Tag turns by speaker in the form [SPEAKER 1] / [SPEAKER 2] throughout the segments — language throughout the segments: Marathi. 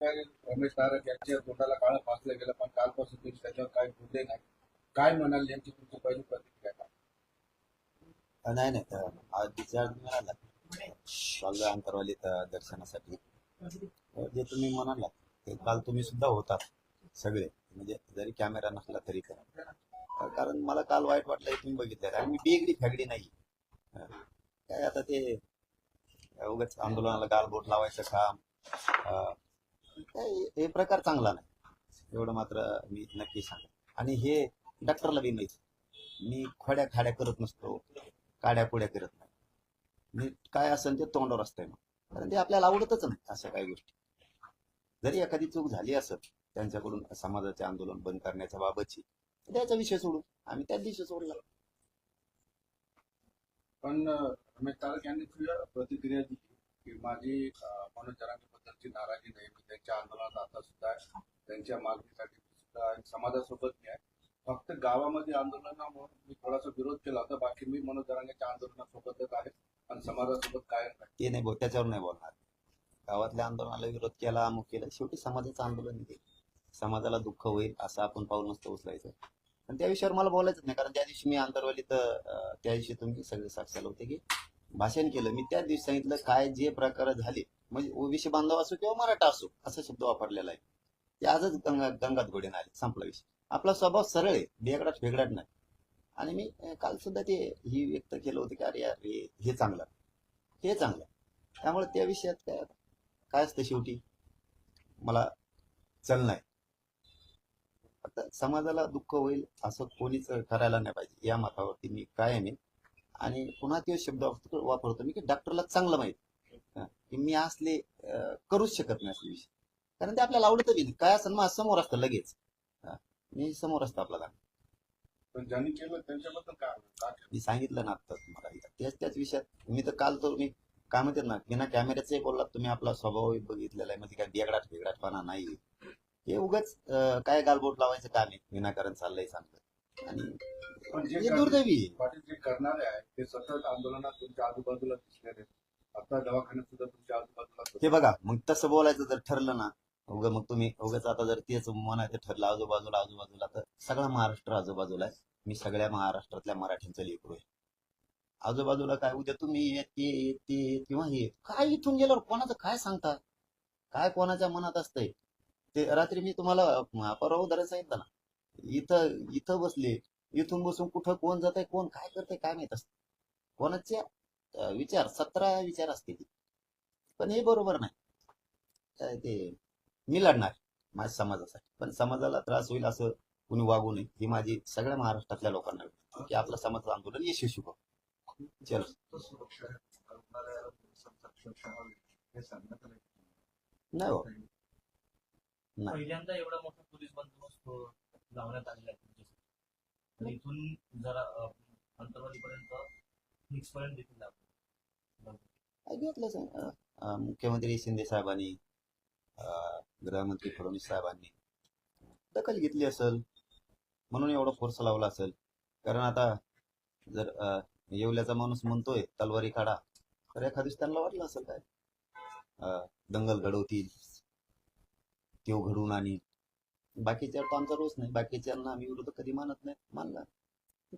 [SPEAKER 1] रमेश नारायण यांच्या तोंडाला काळं फासलं गेलं पण कालपासून तुम्ही त्याच्यावर काही बोलले नाही. काय म्हणाल यांची तुमची पहिली प्रतिक्रिया काय?
[SPEAKER 2] नाही नाही तर आज मिळाला अंतरवाली दर्शनासाठी. जे तुम्ही म्हणाला ते काल तुम्ही सुद्धा होतात सगळे. म्हणजे जरी कॅमेरा नसला तरी पण. कारण मला काल वाईट वाटलं तुम्ही बघितलं आणि मी बेगडी फॅगडी नाही. काय आता ते उगाच आंदोलनाला गालबोट लावायचं काम. काय हे प्रकार चांगला नाही. एवढं मात्र मी नक्की सांगेन. आणि हे डॉक्टरला बी माहिती मी खोड्या खाड्या करत नसतो काड्या पुड्या करत नाही. मी काय असेल ते तोंडावर असतंय मग. कारण ते आपल्याला आवडतच नाही अशा काही गोष्टी. जरी एखादी चूक झाली असत त्यांच्याकडून समाजाचे आंदोलन बंद करण्याच्या बाबतची त्याचा विषय सोडू आम्ही त्याच दिवशी सोडला.
[SPEAKER 1] पण रमेश तारक यांनी तुझ्या प्रतिक्रिया दिली की माझी अं, मनोज त्यांची नाराजी नाही मी त्यांच्या आंदोलनात आता सुद्धा आहे. त्यांच्या मागणीसाठी सुद्धा समाजासोबत मी आहे. फक्त गावामध्ये आंदोलनामुळे मी थोडासा विरोध केला होता. बाकी मी मनोज आंदोलनासोबतच आहे आणि समाजासोबत कायम आहे
[SPEAKER 2] ते नाही बोल त्याच्यावर नाही बोलणार. गावातल्या आंदोलनाला विरोध केला अमुक केला. शेवटी समाजाचं आंदोलन आहे समाजाला दुःख होईल असं आपण पाऊल नसतं उचलायचं. पण त्या विषयावर मला बोलायचं नाही. कारण त्या दिवशी मी आंतरवाली तर त्या दिवशी तुम्ही सगळे साक्षाला होते की भाषण केलं. मी त्या दिवशी सांगितलं काय जे प्रकार झाले म्हणजे ओबीसी बांधव असो किंवा मराठा असो असा शब्द वापरलेला आहे. ते आजच गंगा गंगात घोडेन आले संपला विषय. आपला स्वभाव सरळ आहे बेगडाट फेगडाट नाही. आणि मी काल सुद्धा ते ही व्यक्त केलं होतं की अरे यार हे चांगलं. हे चांगलं. त्यामुळे त्या विषयात काय काय असतं शेवटी? मला चल नाही. आता समाजाला दुःख होईल असं कोणीच करायला नाही पाहिजे. या मतावरती मी काय आहे. आणि पुन्हा ते शब्द वापरतो मी की डॉक्टरला चांगलं माहिती. की मी असले करूच शकत नाही विषय. कारण ते आपल्याला आवडतं बी नाही. काय असं मग समोर असतं लगेच. मी समोर असतं आपल्याला.
[SPEAKER 1] पण ज्यांनी केलं त्यांच्याबद्दल काय काय
[SPEAKER 2] मी सांगितलं ना आता तुम्हाला. त्याच त्याच विषयात. मी तर काल तर मी काय म्हणतात ना बिना कॅमेऱ्याचे बोललात तुम्ही आपला स्वभाव बघितलेला आहे. म्हणजे काय बेगडाट बेगडाटपणा नाही. हे उगाच काय गालबोट लावायचं काम आहे? विनाकारण चाललंय चांगलं आणि दुर्दैवी.
[SPEAKER 1] पाटील जे करणारे आहेत ते सतत आंदोलनात तुमच्या आजूबाजूला दिसलेले. आता दवाखान्यात सुद्धा तुमच्या आजूबाजूला
[SPEAKER 2] हे बघा मग तसं बोलायचं जर ठरलं ना उगा मग तुम्ही उगाच आता जर तेच म्हणायचं ठरलं आजूबाजूला आजूबाजूला तर सगळा महाराष्ट्र आजूबाजूला आहे. मी सगळ्या महाराष्ट्रातल्या मराठ्यांचं लेकरू आहे. आजूबाजूला काय उद्या तुम्ही हे, ते ते किंवा हे काय इथून गेल्यावर कोणाचं काय सांगता? काय कोणाच्या मनात असतंय? ते रात्री मी तुम्हाला परवा उदाहरण सांगितलं ना इथं इथं बसले इथून बसून कुठं कोण जात कोण काय करतंय काय माहीत असत. कोणाच्या विचार सतरा विचार असते पण हे बरोबर नाही. काय ते मी लढणार माझ्या समाजासाठी. पण समाजाला त्रास होईल असं कुणी वागू नये. ही माझी सगळ्या महाराष्ट्रातल्या लोकांना की आपलं समाज आंदोलन यशस्वी हो चल. नाही हो. नाही.
[SPEAKER 3] पहिल्यांदा एवढा मोठा पोलीस बंदोबस्त लावण्यात आलेला आहे तुमच्यासाठी. इथून जरा अं, अंतरवालीपर्यंत
[SPEAKER 2] घेतलं सांग uh, um, मुख्यमंत्री शिंदे साहेबांनी अं, गृहमंत्री फडणवीस साहेबांनी दखल घेतली असेल म्हणून एवढा फोर्स लावला असेल. कारण आता जर अं, येवल्याचा माणूस म्हणतोय तलवारी काढा. तर एखाद दिवस त्यांना वाटलं असेल काय? अं, दंगल घडवतील तेव घडवून आणि बाकीच्या तर आमचा रोज नाही. बाकीच्यांना आम्ही विरोध कधी मानत नाही मानला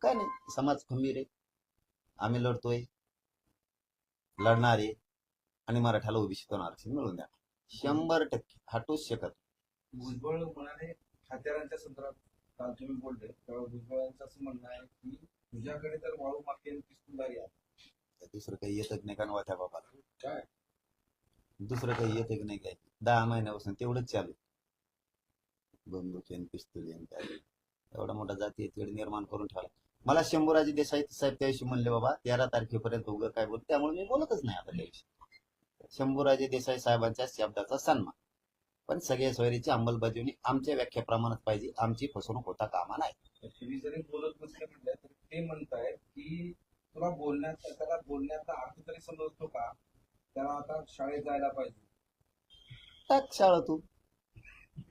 [SPEAKER 2] काय नाही समाज खंबीर आहे. आम्ही लढतोय. लढणारे आणि मराठ्याला ओबीसीतून आरक्षण मिळवून द्या. शंभर टक्के. हटूच शकत
[SPEAKER 1] भुजबळ म्हणाले खात्यारांच्या संदर्भात काल तुम्ही बोलले. तेव्हा भुजबळ यांचं असं म्हणणं आहे की तुझ्याकडे तर वाळू मागते आणि पिस्तुलदारी आहे.
[SPEAKER 2] दुसरं काही येतच नाही का त्या बाबा
[SPEAKER 1] काय?
[SPEAKER 2] दुसरं काही येत की नाही काय? दहा महिन्यापासून तेवढंच चालू बंदूक आणि पिस्तूल एवढा मोठा जाती तिकडे निर्माण करून ठेवला. मला शंभूराजे देसाई साहेब त्याविषयी म्हणले बाबा तेरा तारखेपर्यंत उगं काय बोल त्यामुळे मी बोलतच नाही आता त्याविषयी. शंभूराजे देसाई साहेबांच्या शब्दाचा सन्मान. पण सगळ्या सोयरीची अंमलबजावणी आमच्या व्याख्याप्रमाणेच पाहिजे. आमची फसवणूक होता कामा नाही.
[SPEAKER 1] तुम्ही जरी बोलत नसले म्हटलं तरी ते म्हणतायत की तुला बोलण्यात त्याला बोलण्याचा अर्थ तरी समजतो का? त्याला आता शाळेत जायला पाहिजे.
[SPEAKER 2] टाक शाळा तू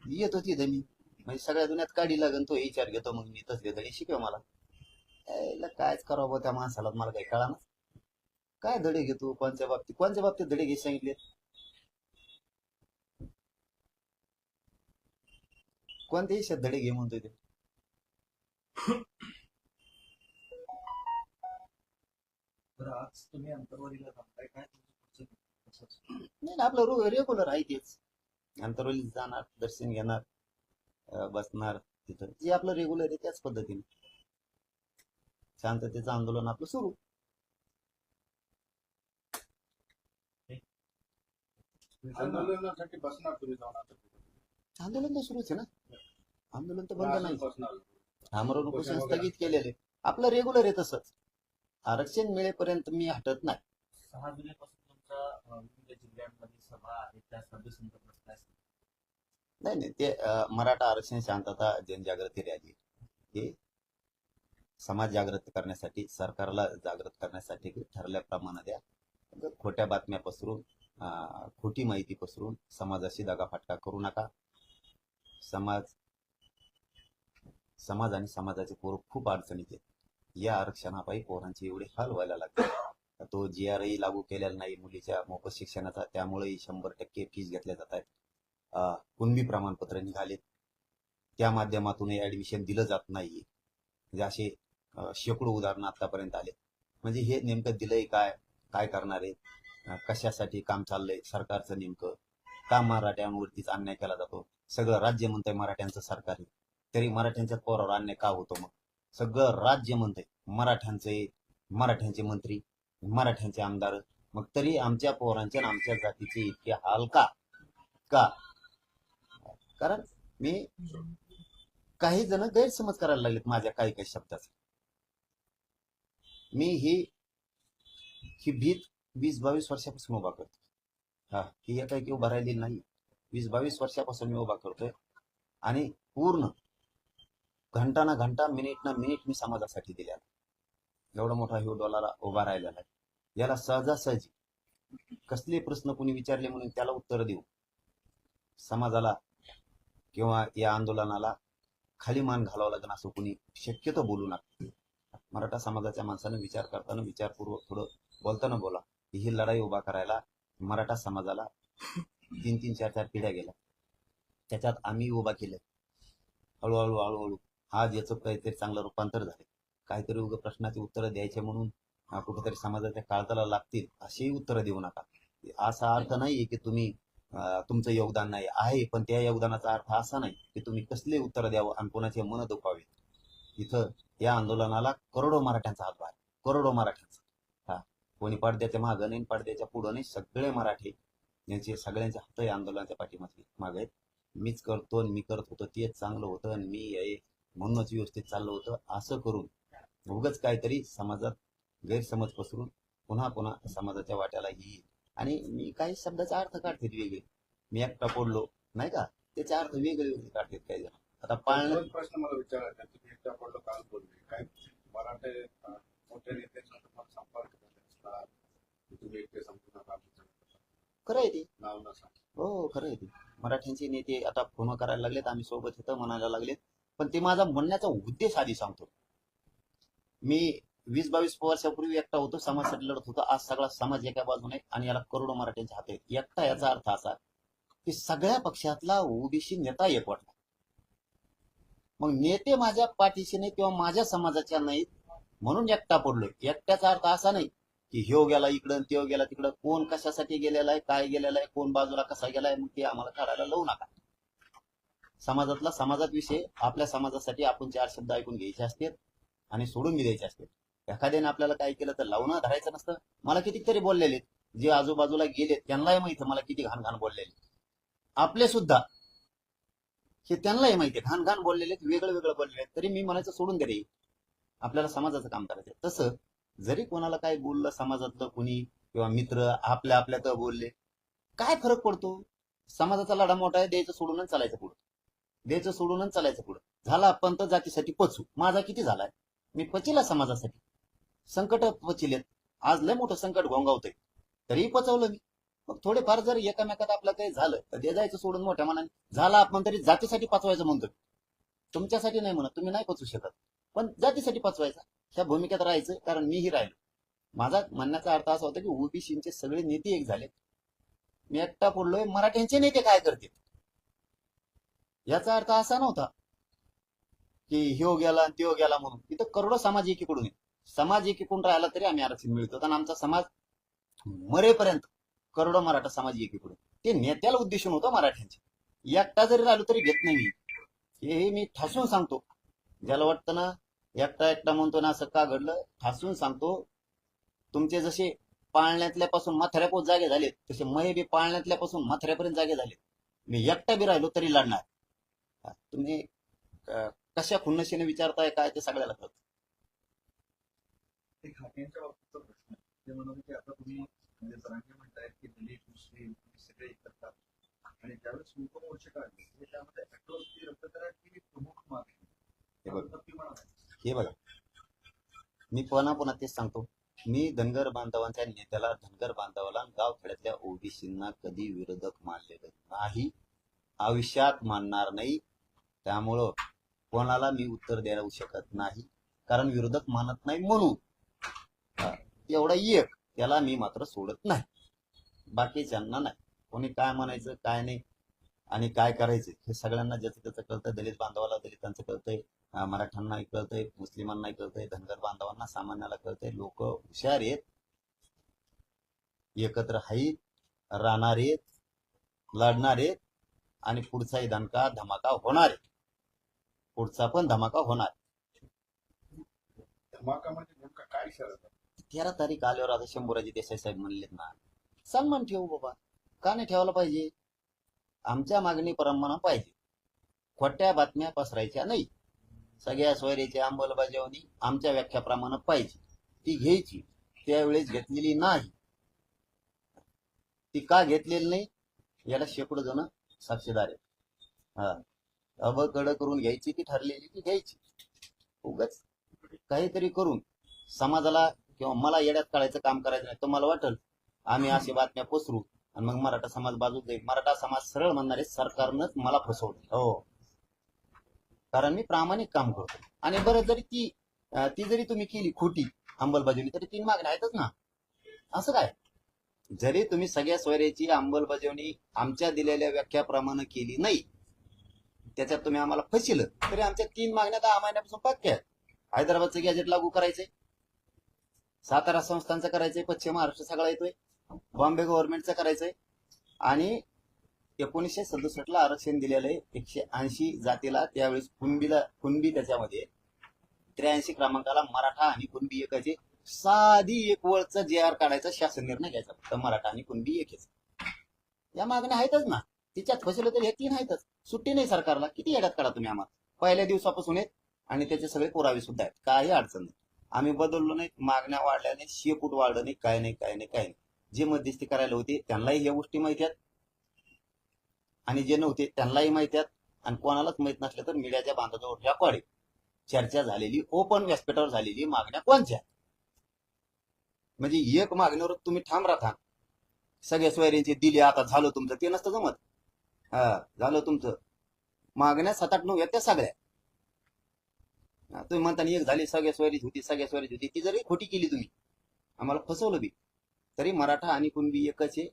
[SPEAKER 2] येत होती मी. म्हणजे सगळ्या दुनियात काढी लागन तो विचार घेतो मग मी तसले धडे शिकव मला. यायला कायच करावं त्या माणसाला? मला काही कळा काय धडे घेतो कोणत्या बाबतीत? कोणत्या बाबतीत धडे घे सांगितले? कोणतेही शब्दडे घे म्हणतोय ते?
[SPEAKER 3] तर आज तुम्ही अंतर्वादीला थांबताय काय? तुमचं पुढचं कसं?
[SPEAKER 2] नाही ना, आपलं रेग्युलर आहे तेच. अंतरवली जाणार दर्शन घेणार अं, बसणार तिथं. जे आपलं रेग्युलर आहे त्याच पद्धतीने. शांततेचं आंदोलन आपलं सुरू.
[SPEAKER 1] आंदोलनासाठी बसणार तुम्ही जाऊन आता.
[SPEAKER 2] आंदोलन तर सुरूच आहे ना. आंदोलन तर बंद नाही
[SPEAKER 1] बसणार.
[SPEAKER 2] आमरण उपोषण. स्थगित केलेले आपलं रेग्युलर आहे तसंच. आरक्षण मिळेपर्यंत मी हटत नाही.
[SPEAKER 3] सहा जुलैपासून तुमच्या अं, विविध जिल्ह्यांमध्ये सभा आहेत त्या सभेसंदर्भात काय सांगाल?
[SPEAKER 2] नाही नाही. ते अं, मराठा आरक्षण शांतता जनजागृती रॅली. हे समाज जागृत करण्यासाठी सरकारला जागृत करण्यासाठी ठरल्याप्रमाणे द्या खोट्या बातम्या पसरून खोटी माहिती पसरून समाजाशी दगाफटका करू नका. समाज समाज आणि समाजाचे पोरं खूप अडचणीत आहेत. या आरक्षणापायी पोरांचे एवढे हाल व्हायला लागले. तो जी आर लागू केलेला नाही मुलीच्या मोफत शिक्षणाचा त्यामुळेही शंभर टक्के फीज घेतल्या जात आहेत. कुणबी प्रमाणपत्र निघालेत. त्या माध्यमातूनही ऍडमिशन दिलं जात नाहीये. असे शेकडो उदाहरणं आतापर्यंत आले म्हणजे हे नेमकं दिलंय काय? काय करणार आहे कशासाठी काम चाललंय? सरकारचं नेमकं? का मराठ्यांवरतीच अन्याय केला जातो? सगळं राज्य म्हणतंय मराठ्यांचं सरकार आहे. तरी मराठ्यांच्या पोरावर अन्याय का होतो मग? सगळं राज्य म्हणतंय मराठ्यांचे मराठ्यांचे मंत्री मराठ्यांचे आमदार. मग तरी आमच्या पोरांचे आणि आमच्या जातीचे इतके हाल का? का? कारण मी काही जण गैरसमज करायला लागलेत माझ्या काही काही शब्दाचा. मी ही ही भीत वीस बावीस वर्षापासून उभा करतो हा ही एका एक उभा राहिलेली नाही. वीस बावीस वर्षापासून मी उभा करतोय. आणि पूर्ण घंटा ना घंटा मिनिट ना मिनिट मी समाजासाठी दिल्या एवढा मोठा ह्यो डॉलर उभा राहिलेला आहे. याला सहजासहजी कसले प्रश्न कोणी विचारले म्हणून त्याला उत्तर देऊ? समाजाला किंवा या आंदोलनाला खाली मान घालावं लागेल असं कोणी शक्यतो बोलू नका. मराठा समाजाच्या माणसानं विचार करताना विचारपूर्वक थोडं बोलताना बोला की ही लढाई उभा करायला मराठा समाजाला तीन तीन चार चार पिढ्या गेल्या. त्याच्यात आम्ही उभा केलं. हळूहळू हळूहळू आज याचं काहीतरी चांगलं रूपांतर झाले. काहीतरी उग प्रश्नाची उत्तरं द्यायचे म्हणून कुठेतरी समाजाच्या काळजाला लागतील अशीही उत्तरं देऊ नका. असा अर्थ नाहीये की तुम्ही तुमचं योगदान नाही आहे पण त्या योगदानाचा अर्थ असा नाही की तुम्ही कसले उत्तर द्यावं आणि कोणाचे मन दुखावे. इथं या आंदोलनाला करोडो मराठ्यांचा हातभार आहे. करोडो मराठ्यांचा. हा. कोणी पडद्याच्या मागं नाही पडद्याच्या पुढं नाही सगळे मराठी यांचे सगळ्यांचे हात या आंदोलनाच्या पाठीमागे मागे आहेत. मीच करतो आणि मी करत होतो तेच चांगलं होतं आणि मी आहे म्हणूनच व्यवस्थित चाललं होतं असं करून उगच काहीतरी समाजात गैरसमज पसरून पुन्हा पुन्हा समाजाच्या वाट्याला येईल. आणि मी काही शब्दाचा अर्थ काढते वेगळे. मी एकटा पडलो नाही का? त्याचे अर्थ वेगळे वेगळे काढतात काही जण. आता
[SPEAKER 1] तोच प्रश्न मला विचारायचा. तुम्ही काल बोलले. काय मराठे मोठ्या नेत्यांचा तुम्हाला संपर्क झाला असला की तुम्ही एकटे संपूर्ण काम
[SPEAKER 2] खरं आहे ते.
[SPEAKER 1] नाव नसा
[SPEAKER 2] हो खरं आहे ते. मराठ्यांचे नेते आता फोन करायला लागलेत आम्ही सोबत येतं म्हणायला लागलेत. पण ते माझा म्हणण्याचा उद्देश आधी सांगतो. मी वीस बावीस वर्षापूर्वी एकटा होतो समाजासाठी लढत होतो. आज सगळा समाज एका बाजूने आणि याला करोडो मराठ्यांचे हात आहेत एकटा याचा अर्थ असा की सगळ्या पक्षातला ओबीसी नेता एक वाटला मग नेते माझ्या पाठीशी नाही किंवा माझ्या समाजाच्या नाहीत म्हणून एकटा पडलोय. एकट्याचा अर्थ असा नाही की ह्यो गेला इकडं त्यो गेला तिकडं. कोण कशासाठी गेलेला आहे काय गेलेला आहे कोण बाजूला कसा गेलाय मग ते आम्हाला काढायला लावू नका. समाजातला समाजात विषय आपल्या समाजासाठी आपण चार शब्द ऐकून घ्यायचे असतात आणि सोडून बी द्यायचे असतात एखाद्याने आपल्याला काय केलं तर लावणं धरायचं नसतं. मला कितीतरी बोललेले जे आजूबाजूला गेले त्यांनाही माहिती मला किती घाण घाण बोललेले आपले सुद्धा हे त्यांनाही माहिती आहे, घाण घाण बोललेले आहेत, वेगळं वेगळं बोललेले आहेत. तरी मी म्हणायचं सोडून दे रे आपल्याला समाजाचं काम करायचं तसं जरी कोणाला काय बोललं समाजातलं कोणी किंवा मित्र आपल्या आपल्यात बोलले काय फरक पडतो? समाजाचा लढा मोठा आहे द्यायचं सोडूनच चालायचं पुढं. द्यायचं सोडूनच चालायचं पुढं. झाला आपण तर जातीसाठी पचू. माझा किती झालाय मी पचिला समाजासाठी. संकट पचिलेत. आज लय मोठं संकट घोंगावतंय. तरीही पचवलं मी. मग थोडेफार जर एकामेकात आपलं काही झालं तर दे जायचं सोडून मोठ्या मनाने. झाला आपण तरी जातीसाठी पाचवायचं म्हणतो. तुमच्यासाठी नाही म्हणत तुम्ही नाही पचवू शकत. पण जातीसाठी पचवायचा. ह्या भूमिकेत राहायचं कारण मीही राहिलो. माझा म्हणण्याचा अर्थ असा होता की ओबीसीचे सगळे नेते एक झाले. मी एकटा पडलोय मराठ्यांचे नेते काय करतील? याचा अर्थ असा नव्हता की ह्यो हो गेला आणि त्यो हो गेला म्हणून. इथं करोडो समाज एकीकडून समाज एकीकडून राहिला तरी आम्ही आरक्षण मिळतो. आणि आमचा समाज मरेपर्यंत करोडो मराठा समाज एकीकडे ते नेत्याला उद्देशून होतं मराठ्यांचे. एकटा जरी राहिलो तरी घेत नाही मी. हे मी ठासून सांगतो. ज्याला वाटतं ना एकटा एकटा म्हणतो ना असं का घडलं? ठासून सांगतो. तुमचे जसे पाळण्यातल्यापासून पासून जागे झाले तसे मय बी पाळण्यातल्यापासून पासून जागे झाले मी एकटा बी राहिलो तरी लढणार. तुम्ही कशा खुन्नशीने विचारताय काय ते सगळ्याला कळत.
[SPEAKER 4] ते खात्यांच्या बाबतीतचा प्रश्न ते की आता तुम्ही म्हणजे जरांगे म्हणतायत की दलित मुस्लिम एकत्र आले. आणि ज्यावेळेस मोर्चे काढले म्हणजे त्यामध्ये अॅट्रॉसिटी रक्तकराची ही प्रमुख मागणी
[SPEAKER 2] हे बघ.
[SPEAKER 4] ती.
[SPEAKER 2] हे मी पुन्हा पुन्हा तेच सांगतो. मी धनगर बांधवांच्या नेत्याला धनगर बांधवाला गाव खेड्यातल्या ओबीसींना कधी विरोधक मानलेलं नाही आयुष्यात मानणार नाही. त्यामुळं कोणाला मी उत्तर देऊ शकत नाही. कारण विरोधक मानत नाही म्हणून. एवढा एक. त्याला मी मात्र सोडत नाही. बाकीच्यांना नाही. कोणी काय म्हणायचं काय नाही आणि काय करायचं हे सगळ्यांना ज्याचं त्याचं कळतं दलित बांधवाला दलितांचं कळतंय मराठ्यांनाही कळतंय मुस्लिमांनाही कळतंय धनगर बांधवांना सामान्याला कळतंय लोक हुशार आहेत एकत्र आहेत राहणार आहेत लढणार आहेत आणि पुढचाही दणका धमाका होणार आहे. पुढचा पण धमाका होणार
[SPEAKER 1] धमाका म्हणजे नेमका काय?
[SPEAKER 2] तेरा तारीख आल्यावर आता शंभूराजी देसाई साहेब म्हणलेत ना सन्मान ठेवू बाबा. का नाही ठेवायला पाहिजे. आमच्या मागणी प्रमाणे पाहिजे. खोट्या बातम्या पसरायच्या नाही. सगळ्या सोयरीची अंमलबजावणी आमच्या व्याख्याप्रमाणे पाहिजे. ती घ्यायची. त्यावेळेस घेतलेली नाही. ती का घेतलेली नाही? याला शेकडो जण साक्षीदार आहेत. हा. अब करून घ्यायची ती ठरलेली ती घ्यायची? उगाच काहीतरी करून समाजाला किंवा मला येड्यात काढायचं काम करायचं नाही तुम्हाला वाटल आम्ही अशी बातम्या पसरू. आणि मग मराठा समाज बाजूत जाईल मराठा समाज सरळ म्हणणारे सरकारनंच मला फसवलं हो. कारण मी प्रामाणिक काम करतो. आणि बरं जरी ती ती जरी तुम्ही केली खोटी अंमलबजावणी तरी तीन मागण्या आहेतच ना. असं काय? जरी तुम्ही सगळ्या सोयऱ्याची अंमलबजावणी आमच्या दिलेल्या व्याख्याप्रमाणे केली नाही त्याच्यात तुम्ही आम्हाला फसिल तरी आमच्या तीन मागण्या दहा महिन्यापासून पक्क्या आहेत. हैदराबादचं गॅजेट लागू करायचंय. सातारा संस्थांचं करायचंय पश्चिम महाराष्ट्र सगळा येतोय. बॉम्बे गव्हर्नमेंटचं करायचंय. आणि एकोणीसशे सदुसष्टला आरक्षण दिलेलं आहे. एकशे ऐंशी जातीला त्यावेळेस कुणबीला कुणबी त्याच्यामध्ये. त्र्याऐंशी क्रमांकाला मराठा आणि कुणबी एकाचे साधी एक वळचा जे आर काढायचा शासन निर्णय घ्यायचा. फक्त मराठा आणि कुणबी एकच. या मागण्या आहेतच ना. तिच्यात फसलं तर हे तीन आहेतच. सुट्टी नाही सरकारला. किती येड्यात काढा तुम्ही आम्हाला? पहिल्या दिवसापासून आहेत आणि त्याचे सगळे पुरावे सुद्धा आहेत. काही अडचण नाही. आम्ही बदललो नाही मागण्या वाढल्या नाही शेपूट वाढलं नाही. काय नाही काय नाही काय नाही. जे मध्यस्थी करायला होते त्यांनाही या गोष्टी माहिती आहेत. आणि जे नव्हते त्यांनाही माहिती आहेत. आणि कोणालाच माहीत नसलं तर मीडियाच्या बांधाजवळ रेकॉर्ड आहे चर्चा झालेली ओपन व्यासपीठावर झालेली मागण्या कोणत्या म्हणजे एक मागण्यावर तुम्ही ठाम राहता. सगळ्या सोयऱ्यांची दिली आता झालं तुमचं ते नसतं जमत. हा झालं तुमचं. मागण्या सात आठ नऊ आहेत त्या सगळ्या. तुम्ही म्हणताना एक झाली सगळ्या सोयरीची होती सगळ्या सोयरीची होती ती जरी खोटी केली तुम्ही आम्हाला फसवलं बी. तरी मराठा आणि कुणबी एकच आहे.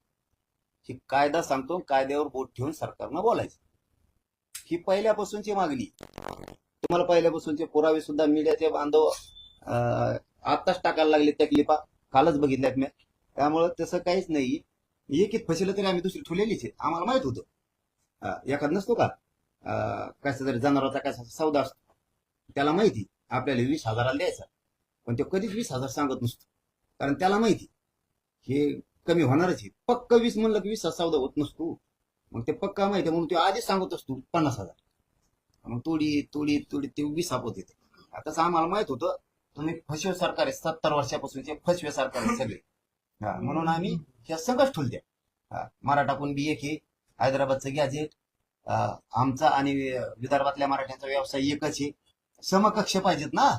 [SPEAKER 2] ही कायदा सांगतो कायद्यावर बोट ठेवून सरकारनं बोलायचं. ही पहिल्यापासूनची मागणी. तुम्हाला पहिल्यापासूनचे पुरावे सुद्धा मीडियाचे बांधव आत्ताच टाकायला लागले त्या क्लिपा कालच बघितल्यात मी त्यामुळं तसं काहीच नाही. एकीत फसिलं तरी आम्ही दुसरी ठुलेलीच आहे आम्हाला माहीत होतं. एखाद नसतो का? अं, कसा तरी जनावराचा कसा सौदा असतो. त्याला माहिती. आपल्याला वीस हजाराला द्यायचा. पण तो कधीच वीस हजार सांगत नसतो. कारण त्याला माहिती. हे कमी होणारच आहे. पक्क वीस म्हणलं की वीस सावधा होत नसतो. मग ते पक्का माहिती म्हणून तो आधीच सांगत असतो पन्नास हजार. मग तोडी तोडी तोडी ते वीस आपत येते आताच आम्हाला माहीत होतं तुम्ही फसवे सरकार आहे सत्तर वर्षापासूनचे फसवे सरकार आहे सगळे. हा, म्हणून आम्ही ह्या सगळंच ठुलत्या द्या. मराठा पण बी एक हे हैदराबादचं गॅजेट आमचा आणि विदर्भातल्या मराठ्यांचा व्यवसाय एकच आहे. समकक्ष पाहिजेत ना.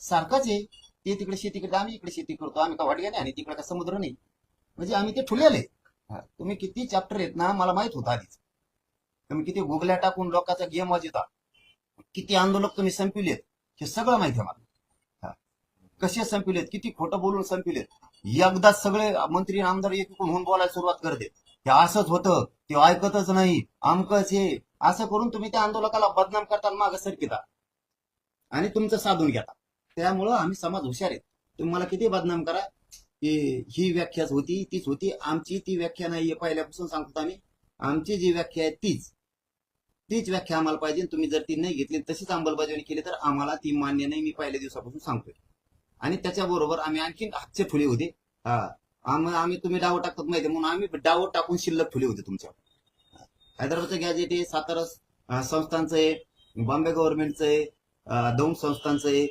[SPEAKER 2] सारखाच आहे. ते तिकडे शेती करतो आम्ही इकडे शेती करतो आम्ही का वाटग्या नाही आणि तिकडे का समुद्र नाही. म्हणजे आम्ही ते ठुलेले. तुम्ही किती चॅप्टर आहेत ना मला माहीत होतं आधीच. तुम्ही किती गुगल्या टाकून लोकांचा गेम वाजवता. किती आंदोलक तुम्ही संपविलेत हे सगळं माहिती आहे मला. कसे संपविलेत किती खोटं बोलून संपविलेत. एकदाच सगळे मंत्री आमदार एकूण होऊन बोलायला सुरुवात करते. हे असंच होतं ते ऐकतच नाही. आमकच हे. असं करून तुम्ही त्या आंदोलकाला बदनाम करता मागे सरकिता. आणि तुमचं साधून घेता. त्यामुळं आम्ही समाज हुशार आहेत तुम्ही मला किती बदनाम करा? की ही व्याख्याच होती तीच होती. आमची ती व्याख्या नाहीये पहिल्यापासून सांगतो आम्ही. आमची जी व्याख्या आहे तीच. तीच व्याख्या आम्हाला पाहिजे. तुम्ही जर ती नाही घेतली तशीच अंमलबजावणी केली तर आम्हाला ती मान्य नाही. मी पहिल्या दिवसापासून सांगतोय. आणि त्याच्याबरोबर आम्ही आणखीन हातचे फुले होते. हा. आम्ही तुम्ही डाव टाकतात माहिती म्हणून आम्ही डाव टाकून शिल्लक फुले होते तुमच्यावर हैदराबादचं गॅजेट आहे सातारा संस्थांचं आहे बॉम्बे गव्हर्नमेंटचं आहे अं, दौंड संस्थांचं आहे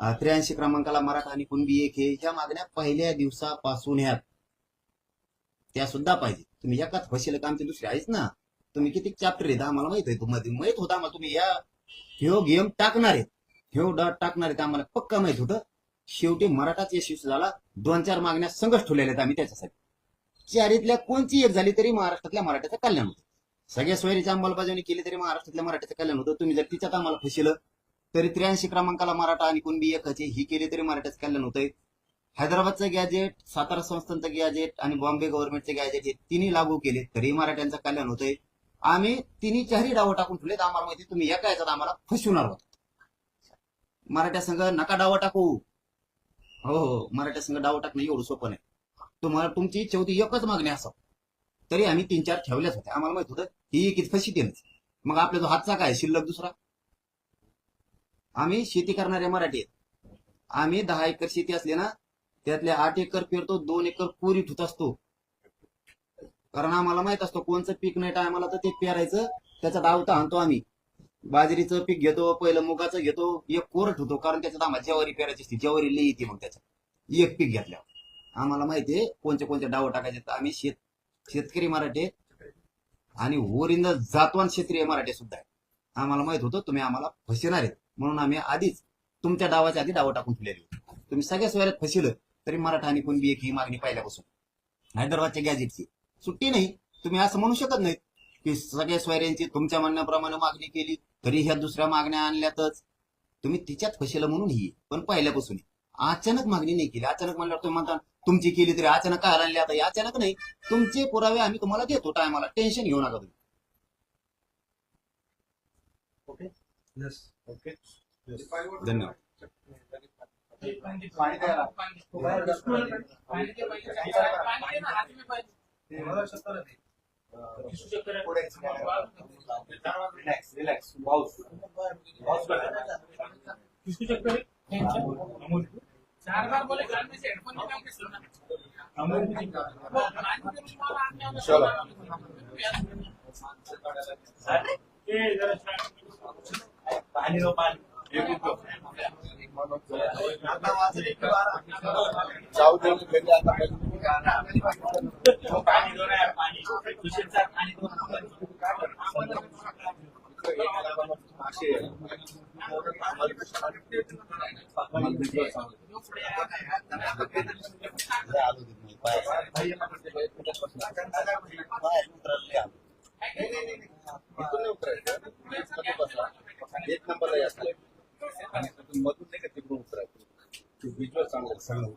[SPEAKER 2] त्र्याऐंशी क्रमांकाला मराठा आणि कुणबी एक हे. ह्या मागण्या पहिल्या दिवसापासून ह्यात. त्या सुद्धा पाहिजे. तुम्ही एकाच फशील काम ते दुसरे आहेच ना. तुम्ही किती चॅप्टर आहेत? आम्हाला माहीत आहे. तुम्हाला माहीत होता मग तुम्ही या. ह्यो गेम टाकणार आहेत. ह्यो डॉट टाकणार आहेत आम्हाला. पक्का माहीत होतं. शेवटी मराठाच यशस्वी झाला. दोन चार मागण्या संघर्ष ठेवलेल्या आहेत आम्ही त्याच्यासाठी. चारीतल्या कोणची एक झाली तरी महाराष्ट्रातल्या मराठ्याचं कल्याण होतं. सगळ्या सोयरीची अंमलबजावणी केली तरी महाराष्ट्रातल्या मराठ्याचं कल्याण होतं. तुम्ही जर तिच्यात आम्हाला फसिलं तरी त्र्याऐंशी क्रमांकाला मराठा आणि कुणबी एकाचे ही केली तरी मराठ्याचं कल्याण होतंय. हैदराबादचं गॅजेट सातारा संस्थांचं गॅजेट आणि बॉम्बे गव्हर्नमेंटचे गॅजेट हे तिन्ही लागू केले तरी मराठ्यांचं कल्याण होतंय. आम्ही तिन्ही चारही डावं टाकून ठेवलेत आम्हाला माहिती तुम्ही एका याच्यात आम्हाला फसवणार होता मराठ्या संघ नका डावं टाकू. हो, हो हो मराठ्या संघ डावं टाकणं एवढं सोपं नाही. तुम्हाला तुमची इच्छा होती एकच मागणी असं तरी आम्ही तीन चार ठेवल्याच होत्या. आम्हाला माहीत होतं ही एक फशी देणं मग आपला जो हातचा काय शिल्लक दुसरा? आम्ही शेती करणारे मराठी आहेत. आम्ही दहा एकर शेती असली ना त्यातले आठ एकर पेरतो दोन एकर कोरी ठुत असतो. कारण आम्हाला माहीत असतो कोणचं पीक नाही टायमाला तर ते पेरायचं त्याचा डावता आणतो आम्ही. बाजरीचं पीक घेतो पहिलं मुगाचं घेतो एक कोरट होतो कारण त्याच्यात आम्हाला ज्वारी पेरायची असते ज्वारी लई येते मग त्याच्यात. एक पीक घेतल्यावर. आम्हाला माहितीये कोणते कोणते डाव टाकायचे तर आम्ही शेत शेतकरी मराठी आहेत आणि ओरिंद जातवान क्षेत्रीय मराठी सुद्धा आहे आम्हाला माहीत होतं तुम्ही आम्हाला फसणार आहेत. म्हणून आम्ही आधीच तुमच्या डावाच्या आधी डाव टाकून ठेवलेली होती. तुम्ही सगळ्या सोयऱ्यात फसिलं तरी मराठा आणि कोणबी एक ही मागणी पाहिल्यापासून. हैदराबादच्या गॅजेटची सुट्टी नाही. तुम्ही असं म्हणू शकत नाहीत की सगळ्या सोयऱ्यांची तुमच्या म्हणण्याप्रमाणे मागणी केली तरी ह्या दुसऱ्या मागण्या आणल्यातच. तुम्ही तिच्यात फसेल म्हणून ही पण पहिल्यापासून अचानक मागणी नाही केली. अचानक म्हणल्यावर तुम्ही म्हणता तुमची केली तरी अचानक काय आणली आता? अचानक नाही. तुमचे पुरावे आम्ही तुम्हाला देतो. टायमाला टेन्शन घेऊ नका तुम्ही.
[SPEAKER 4] Yes okay.
[SPEAKER 2] धन्यवाद
[SPEAKER 4] रिलॅक्स रिलॅक्स पाऊस पाऊस
[SPEAKER 5] किसको चक्कर है चार बार बोले घर में से हेडफोन निकाल के सुनना
[SPEAKER 4] चलो।
[SPEAKER 5] ये जरा
[SPEAKER 3] पाणी दो पाणी.
[SPEAKER 1] जाऊ दे
[SPEAKER 3] पाणी दो ना पाणी किशनचा पाणी दो
[SPEAKER 2] आलो
[SPEAKER 1] एक नंबरला यायचं आणि तिथून मधून नाही का तिकडून उतरायचं visual चांगलं.
[SPEAKER 2] सगळं.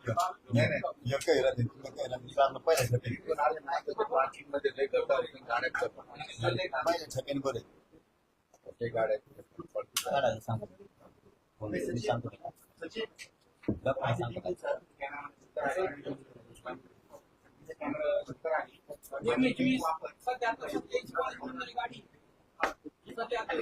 [SPEAKER 2] नाही, नाही. एक राहते, तुला राहते.
[SPEAKER 1] तिकडून आले नाही तर parking मध्ये लय असते, गाड्या
[SPEAKER 2] छप्याने बरं.
[SPEAKER 1] ते गाड्या
[SPEAKER 2] काढायला सांगतो. फोन मी सांगतो तुला. गप्पा सांगतो काय.
[SPEAKER 5] ये में चीज सत्यात्तर सत्याईस वाली वाली गाड़ी सत्यात्तर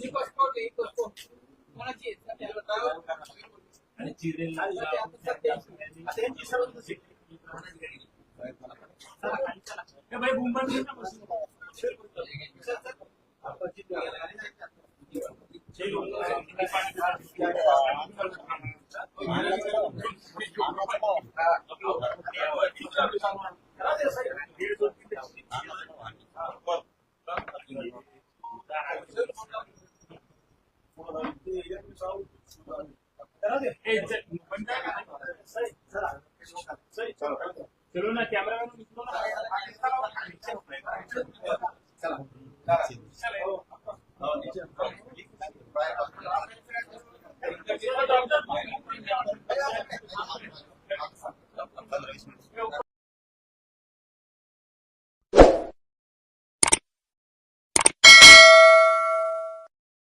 [SPEAKER 3] Ini
[SPEAKER 6] kok kok kok.
[SPEAKER 3] Mana